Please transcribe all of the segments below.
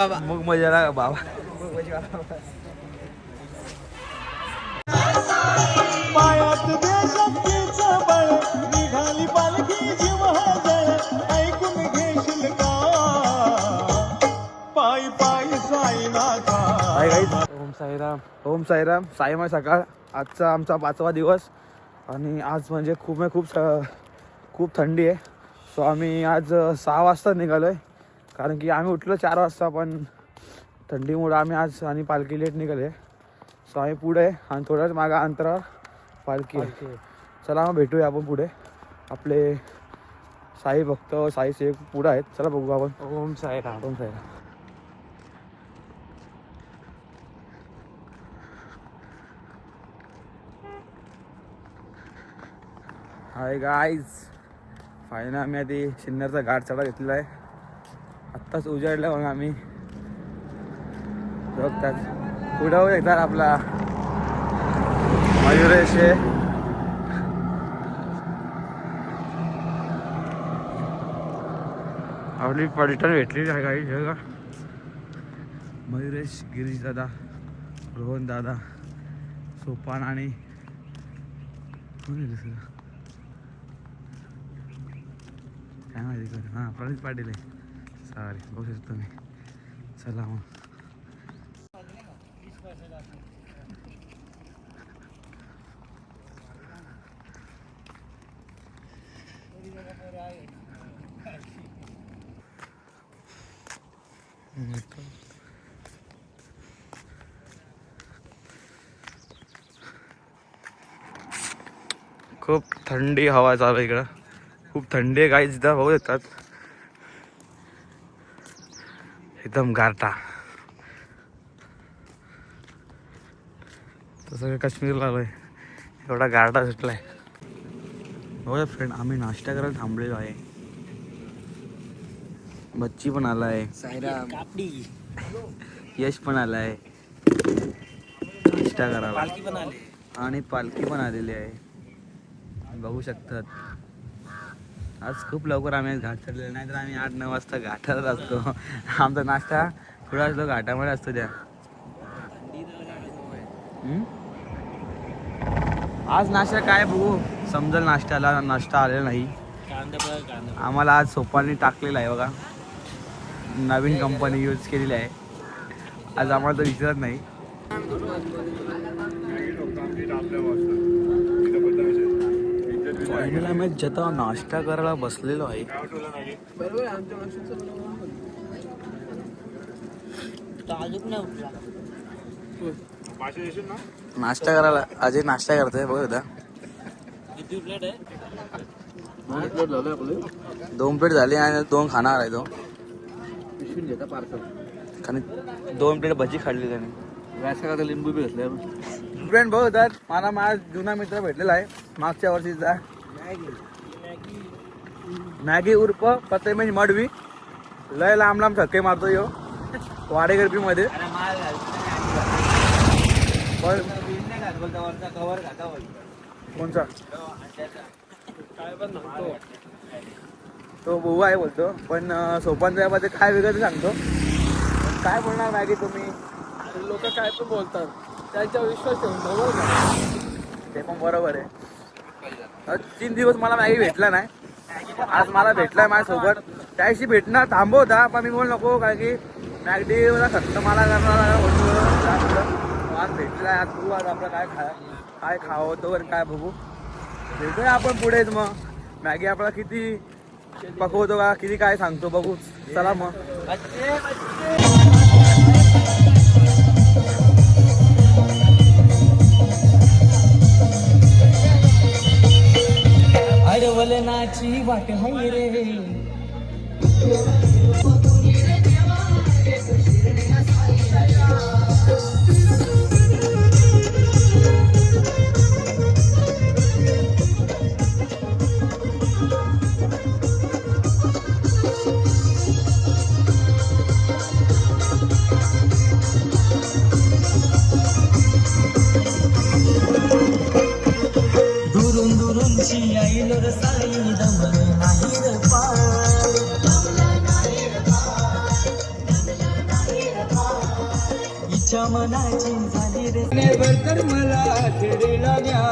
मग मजा ना बाबा. पायात देशभक्तीचं बळ निघाली पालखी जीव जळ ऐकून घेशील का? पायी पायी साईनाथा. Hi guys Om Sairam. ओम साईराम. साईमाय सकाळ. आजचा आमचा पाचवा दिवस. आणि आज म्हणजे खूप खूप खूप थंडी आहे. सो आम्ही आज सहा वाजता निघालो आहे कारण की आम्ही उठलो चार वाजता पण थंडीमुळे आम्ही आज आणि पालखी लेट निघाले. सो आम्ही पुढे आणि थोड्याच मागा अंतरावर पालखी चला मग भेटूया आपण पुढे. आपले साई भक्त साई सेवक पुढे आहेत. चला बघू आपण. Om Sairam Om Sairam hi guys final आम्ही आधी सिन्नरचा घाट चढा घेतलेला आहे. आत्ताच उजाडलं मग आम्ही. बघतात पुढं एकदा आपला. मयुरेश. आहे आपली पर्यटन भेटली आहे गाडी का मयुरेश गिरीश दादा रोहन दादा सोपान आणि काय माहिती हां प्रणित पाटील आहे. चालेल बघू तुम्ही. चला मग. खूप थंडी हवा चालू आहे इकडं. खूप थंडी आहे काही सुद्धा बघू येतात एकदम गारटा तसं काय काश्मीरला आलोय. एवढा गारटा सुटलाय. बघा फ्रेंड आम्ही नाश्ता करायला थांबलेलो आहे. बच्ची पण आलाय. साईराम. यश पण आलाय. नाश्ता करायला. आली. आणि पालखी पण आलेली आहे. बघू शकतात. आज खूप लवकर आम्ही आज घाट चढलेलो नाही तर आम्ही आठ नऊ वाजता घाटात असतो. आमचा नाश्ता थोडा असतो घाटामध्ये असतो त्या. आज नाश्ता काय बघू? समजेल नाश्त्याला नाश्ता आलेला नाही. आम्हाला आज सोपानी टाकलेला आहे बघा. नवीन कंपनी यूज केलेली आहे. आज आम्हाला तर विचारत नाही. फायनल आम्ही जता नाश्ता करायला बसलेलो आहे. अजून नाही उठला नाश्ता करायला अजय नाश्ता करतोय बघ एकदा. किती प्लेट आहे? दोन प्लेट झाली आणि दोन खाणार आहे तो. कारण दोन प्लेट भजी खाल्ली त्याने. लिंबू बी घातले. फ्रेंड बघ होतात मला माझा जुना मित्र भेटलेला आहे. मागच्या वर्षीचा. मॅगी उर्फ पतेमेज मडवी. लय लांब लांब थक्के मारतो यो. वाडेगरपी मध्ये. पण कोणचा? तो बुवा आहे बोलतो. पण सोपानच्या मध्ये काय वेगळं ते सांगतो. काय बोलणार मॅगी तुम्ही? लोक काय पण बोलतात. त्यांच्या विश्वास ठेवून बरोबर ते पण बरोबर आहे. तीन दिवस मला मॅगी भेटला नाही. आज मला भेटलाय माझ्यासोबत. त्याशी भेटणार थांबवता पण मी बोल नको कारण की मॅगडीला खर्च मला करणार आज भेटलाय आज तू आज आपलं काय खा काय खावं तो काय बघू. भेटूया आपण पुढेच मग. मॅगी आपला किती पकवतो का किती काय सांगतो बघू. चला मग. अडवलनाची वाट हाय रे.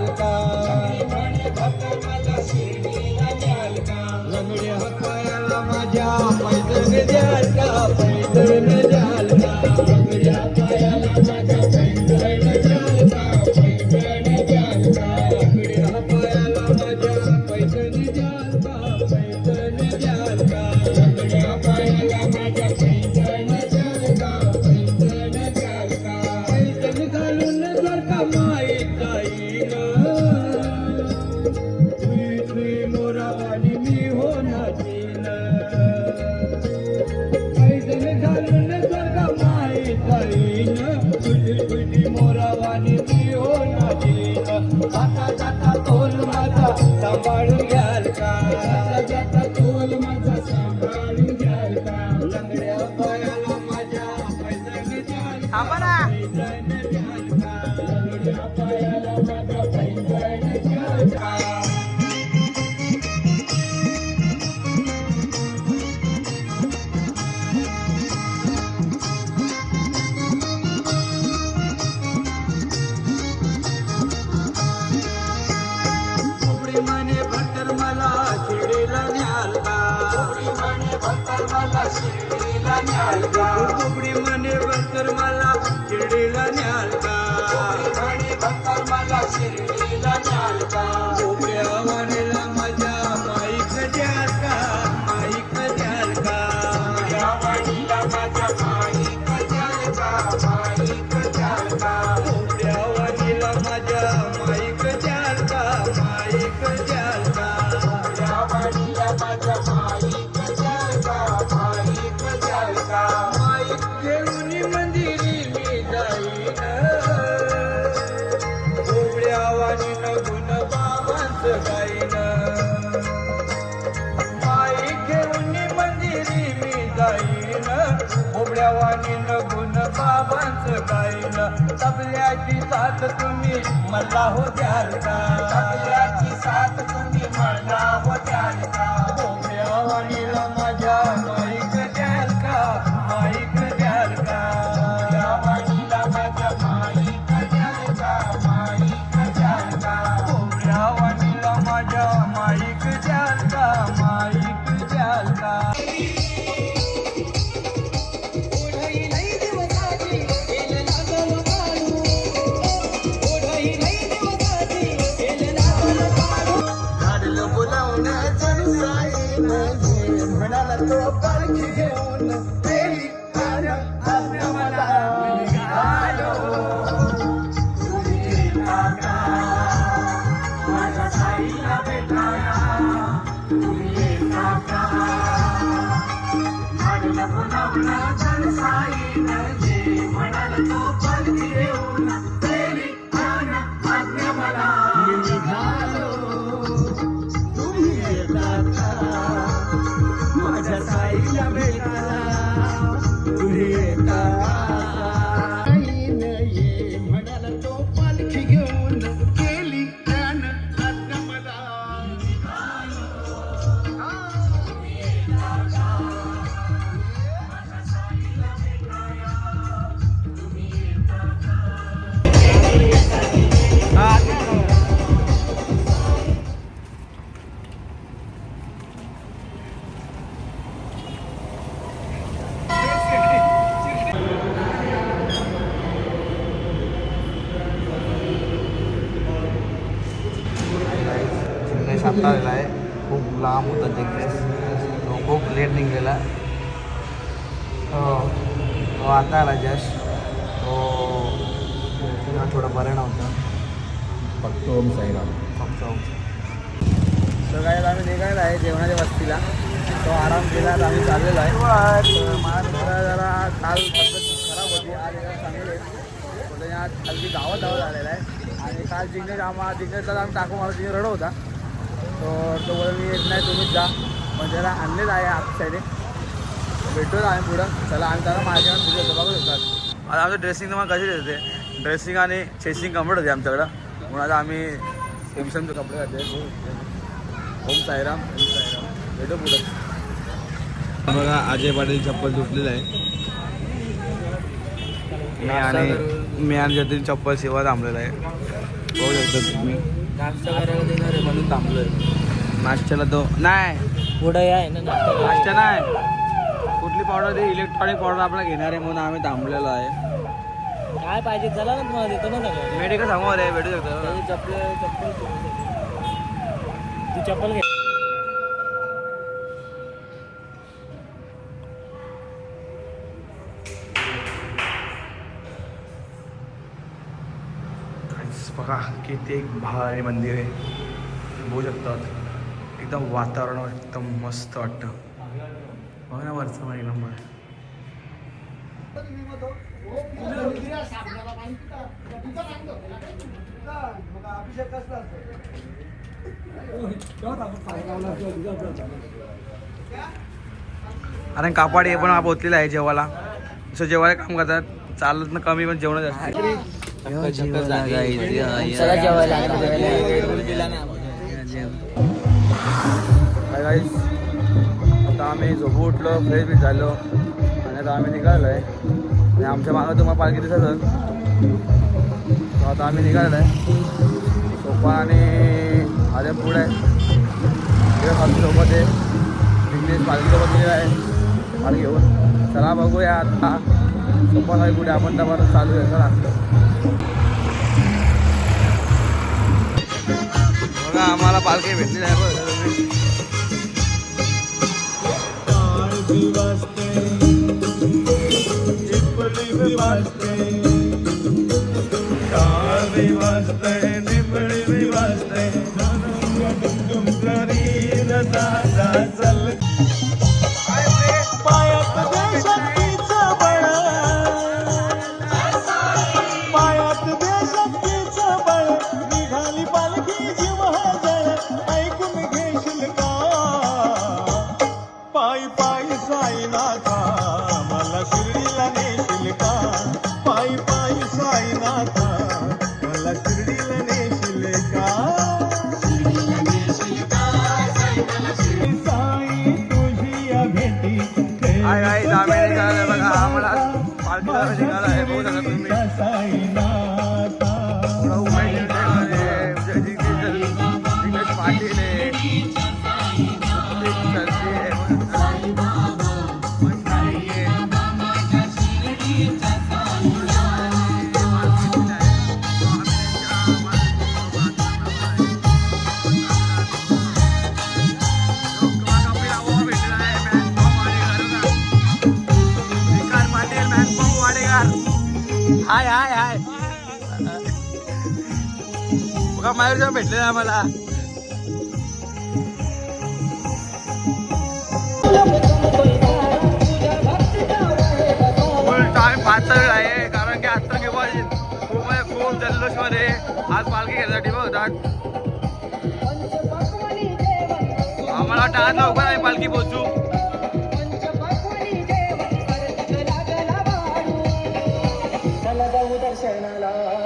alcanzar. जाओ वाणीन गुण बाबांचं गाईन तबल्याची साथ तुम्ही मला हो द्याल का तबल्याची साथ तुम्ही मला हो द्याल का कोबड्या आत्ता आलेला आहे. खूप लांब होता जिग्नेश तो खूप लेट निघलेला हो. तो आता आला जस्ट. तो त्याला थोडा बरं नव्हता. फक्त ओम साईराम. फक्त तर काय आम्ही निघायला आहे जेवणाच्या वस्तीला. तो आराम केला तर आम्ही चाललेलो आहे. तर मला मित्र जरा काल तब्येत खराब होती. आज एकदम चांगली आहे आज हल्ली गावात धावत आलेला आहे. आणि काल जिंकण्याचा आम्हाला जिंकण्याचा आम्ही टाकू मला तिथे रडत होता. तर तो बोला मी येत नाही तुम्हीच जा. पण त्याला आणलेच आहे आमच्या साईडे भेटूच आम्ही पुढं. चला आम्ही त्याला मार्केटात तुझे होतो बघू शकतात आता आमचं ड्रेसिंग तुम्हाला कशी देते ड्रेसिंग आणि चेसिंग कंप्लीट होते आमच्याकडं. म्हणून आता आम्ही एमसमचे कपडे घातले ओम साईराम ओम साईराम. भेटू पुढं. बघा अजय पाटील चप्पल तुटलेलं आहे. मी आणि मी आणि जतीन चप्पल सेवा थांबलेला आहे. बघू शकता तुम्ही. नाश्ता करायला देणार आहे म्हणून थांबलोय. नाश्त्याला तो नाही. पुढे आहे ना नाश्ता नाही. कुठली पावडर ते इलेक्ट्रॉनिक पावडर आपला घेणार आहे म्हणून आम्ही थांबलेलो आहे. काय पाहिजे? चला ना तुम्हाला देतो ना सगळं. मेडिकल सांगू भेटू शकतो. चप्पल चप्पल तू चप्पल घे. किती एक भारी मंदिर आहे. बघू शकतात एकदम वातावरण एकदम मस्त वाटतं. बघा ना वरचं माझी नंबर. आणि हे पण हा आहे जेवायला. जसं जेवायला काम करतात. चालत ना कमी पण जेवण जास्त. आता आम्ही झोपू उठलो फ्रेश बी झालो. आणि आता आम्ही निघालो आहे आणि आमच्या मागं तुम्हाला पालखी दिसत आता आम्ही निघालेलो आहे. सोपा आणि आले पुढे पालखी सोबत आहे विघ्नेश पालखीसोबत गेलेला आहे. पालखी घेऊन. चला बघूया आता. सोपा पुढे आपण तर चालू आहे चला. बघा आम्हाला पालखी भेटली आहे बघा हाय हाय. हाय बघा माहेर भेटले आम्हाला. फुल टाइम पाच वेळ आहे कारण की आत्ता किंवा खूप म्हणजे खूप जल्लोषमध्ये आज पालखी घेण्यासाठी होतात आम्हाला वाटतं लवकर आहे पालखी पोहोचू. चला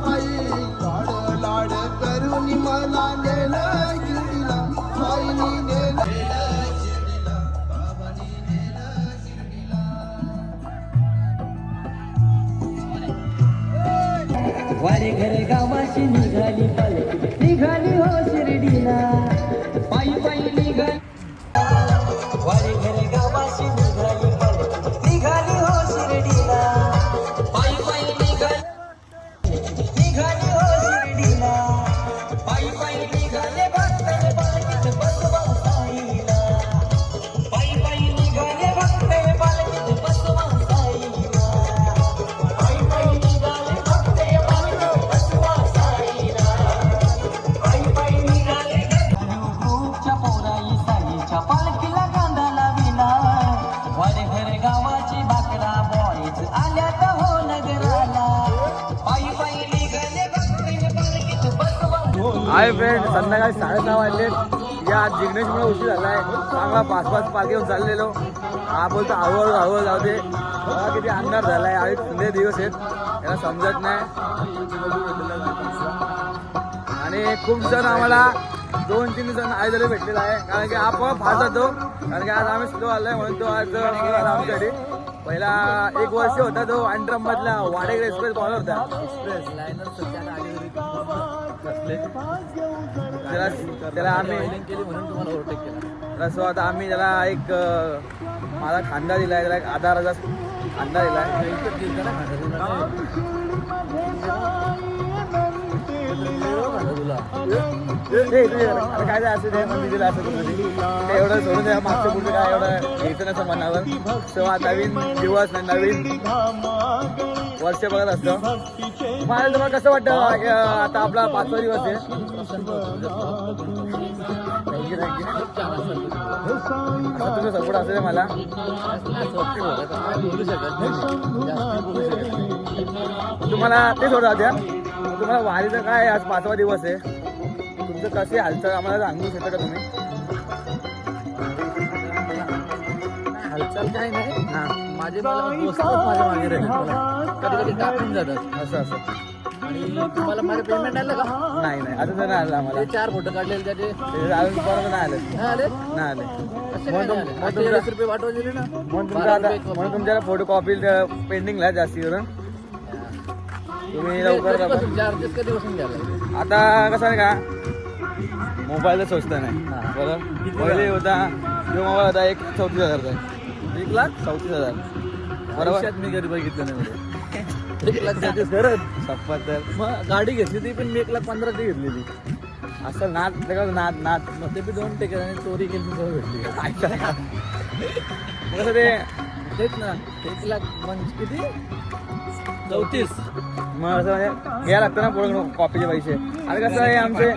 পাই फ्रेंड साडेसहा वाजले. या आज जिग्नेशमुळे उशीर झालाय. चांगला पाच पाच पाच घेऊन चाललेलो. हा बोलतो हळूहळू हळूहळू जाऊ दे. बघा किती अंधार झालाय. आणि संध्या दिवस आहेत. याला समजत नाही. आणि खूप जण आम्हाला दोन तीन जण आयदले भेटलेला आहे. कारण की आपोआप फास जातो. कारण की आज आम्ही स्लो आहे म्हणून तो आज आमच्यासाठी. पहिला एक वर्ष होता तो अँड्रम मधला वाडेकर एक्सप्रेस बॉलर होता. त्याला त्याला आम्ही केली म्हणून तुम्हाला ओव्हरटेक केला तसं आता आम्ही त्याला एक माझा खांदा दिला आहे त्याला एक आधाराचा खांदा दिला आहे काय ते असं ते असं एवढं सोडून द्या मागचं पुढचं काय एवढं घ्यायचं नसं मनावर. तेव्हा नवीन दिवस नवीन वर्ष बघत असतो. मला तुम्हाला कसं वाटतं? आता आपला पाचवा दिवस आहे. थँक्यू थँक्यू तुझं सपोर्ट असेल मला. तुम्हाला ते सोडा द्या. तुम्हाला वारीचं काय आज पाचवा दिवस आहे. तुमचं कसे हालचाल? आम्हाला सांगू शकता का तुम्ही? हालचाल काय नाही. हां. माझे मला दोस्तच माझ्या मागे राहिले कधी कधी टाकून जातात. असं असं. आणि तुम्हाला माझं पेमेंट आलं का? नाही नाही. अजून तर नाही आलं आम्हाला. चार फोटो काढलेले त्याचे. अजून परत नाही आलं. नाही आले? नाही आले. कसे काय नाही आले? अठ्ठेचाळीस रुपये वाटवून दिले ना? म्हणून तुमचं बारा आता रुपये म्हणून तुमच्याला फोटो कॉपी पेंडिंगला आहे जास्ती करून तुम्ही लवकर घ्यायला आता कसं आहे का? मोबाईलचं स्वस्त नाही. बरं? पहिले होता जो मोबाईल होता एक चौतीस हजारचा एक लाख चौतीस हजार. बरोबर? मी कधी बघितलं नाही एक लाख चार्जेस खरंच. शपथ तर मग गाडी घेतली ती पण मी एक लाख पंधराची घेतलेली. असं नाद ते कसं नाद नाद. मग ते बी दोन टेकर आणि चोरी केली सगळं भेटली. कसं ते? तेच ना एक लाख म्हणजे किती? चौतीस. मग असं म्हणजे घ्यायला लागतं ना पुढे कॉपीचे पैसे. आणि कसं आहे आमचे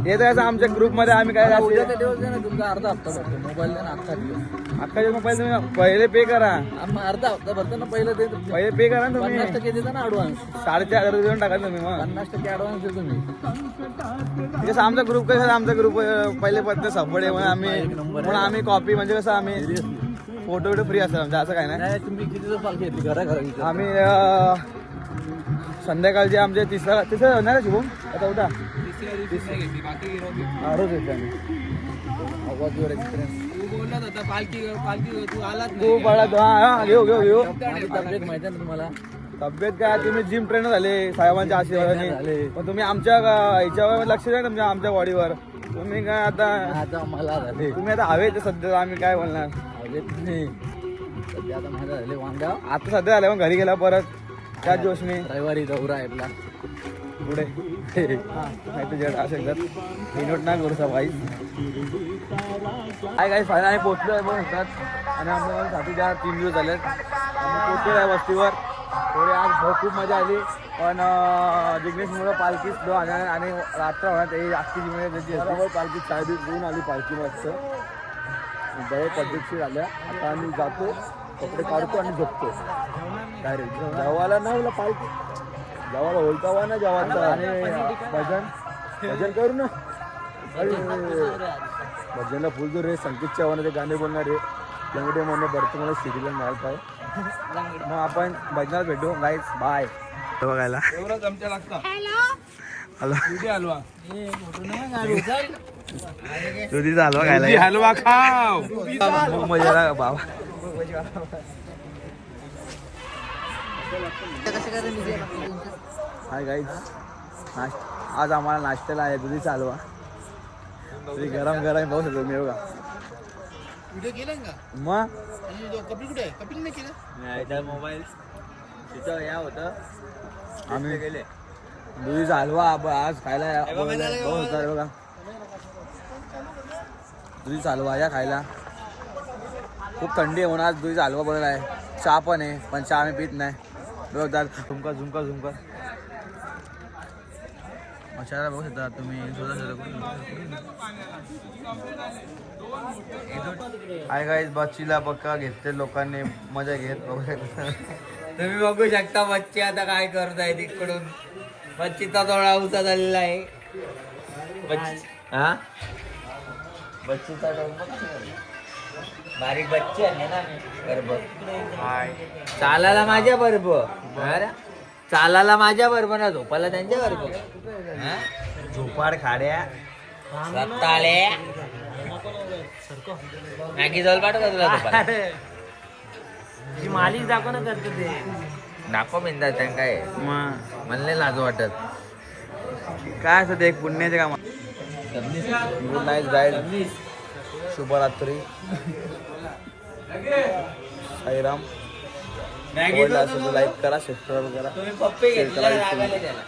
हे तर कसं आमच्या ग्रुपमध्ये आम्ही काय उद्याचा दिवस आहे ना तुमचा अर्धा हप्ता भरतो मोबाईल ना अख्खा दिवस अख्खाचे मोबाईल तुम्ही पहिले पे करा. आम्ही अर्धा हप्ता भरतो ना पहिलं ते पहिले पे करा ना पन्नास तुम्ही टक्के देता ना ॲडव्हान्स साडेचार हजार देऊन टाका तुम्ही मग. पन्नास टक्के ॲडव्हान्स देतो मी. जसं आमचा ग्रुप कसं आमचा ग्रुप पहिले पत्ते सपोर्ट आहे म्हणून आम्ही म्हणून आम्ही कॉपी म्हणजे कसं आम्ही फोटो बिटो फ्री असतात म्हणजे असं काय नाही. नाही तुम्ही किती पालखी घरा घरा आम्ही संध्याकाळचे आमचे तिसरा तिसरा होणार का शुभम? आता उठा. हा, रोज येतो आम्ही. तू बोललाच होता पालखी पालखी तू आलाच तू हा हा घेऊ घेऊ घेऊ. माझी तब्येत माहिती आहे ना तुम्हाला? तब्येत काय? तुम्ही जिम ट्रेनर झाले साहेबांच्या आशीर्वादाने. झाले. पण तुम्ही आमच्या ह्याच्यावर लक्ष द्या तुमच्या आमच्या बॉडीवर. तुम्ही काय आता आता मला झाले. तुम्ही आता हवे ते सध्या आम्ही काय बोलणार? हवेत नाही. सध्या आता झाले वांगा आता सध्या आलं मग घरी गेला परत त्याच जोशने रविवारी दौरा आहे आपला. पुढे. हा इनोट ना करू भाई. काय काय फायदा आम्ही पोचलो आहे पण होतात आणि आमच्या साथीच्या तीन दिवस झाले पोचलो आहे वस्तीवर. थोडी आज खूप मजा आली. पण जिग्नेशमुळं पालखी स्लो आणि आणि रात्र होण्यात ही आजची जी त्याची पालखी चाय बी घेऊन आली पालखी मस्त दय पद्धतशीर आल्या आता आम्ही जातो कपडे काढतो आणि झोपतो. डायरेक्ट जेवायला ना मला पालखी. जेवायला होलतावा ना जेवायचा आणि भजन. भजन करू ना. भजनला फुल जो रे संकेत चव्हाण ते गाणे बोलणारे. लंगडे म्हणून भरतो मला शिकलं मिळाल पाहिजे. मग आपण भजनात भेटू. गाईज बाय बघायला. एवढं चमचा लागतं. हॅलो. दुधी हलवा. दुधीचा हलवा दुधी खायला हलवा खाव. खूप मजा बाबा. हाय गाईज नाश आज आम्हाला नाश्त्याला आहे दुधीचा हलवा. गरम गरम पाहू शकतो मी बघा. व्हिडिओ केला का? मग आणि जो कपिल कुठे आहे? कपिल नाही केला? मोबाईल तिथं या होतं. आम्ही गेले. दुधीचा हलवा आज खायला बहुत होता रे बघा. दुधीचा हलवा या खायला. खूप थंडी आहे म्हणून आज दुधीचा हलवा बनवला आहे. चहा पण आहे पण चहा आम्ही पित नाही. बघा झुमका झुमका झुमका. मशाला बघू शकता तुम्ही हाय गाईज बच्चीला पक्का घेतले लोकांनी मजा घेत बघू शकता. तुम्ही बघू शकता बच्ची आता काय करताय तिकडून. बच्चीचा डोळा उचा झालेला आहे. बच्ची हा? बच्चीचा बारीक बच्ची आहे ना गर्भ चालायला माझ्या बरोब चालायला माझ्या बरोबर ना झोपायला त्यांच्या बरोबर. झोपाड खाड्या. रत्ताळे मॅगी जवळ पाठव का तुला झोपायला? मालिक दाखव ना करतो ते. दाखव बिंदा त्यांना काय? मग म्हणले लाज वाटत. काय असतं ते एक पुण्याचे काम गुड नाईट गाईड शुभरात्री. साईराम. आवडला असेल तर लाईक करा सबस्क्राईब करा तुम्ही पप्पे घेतला त्याला.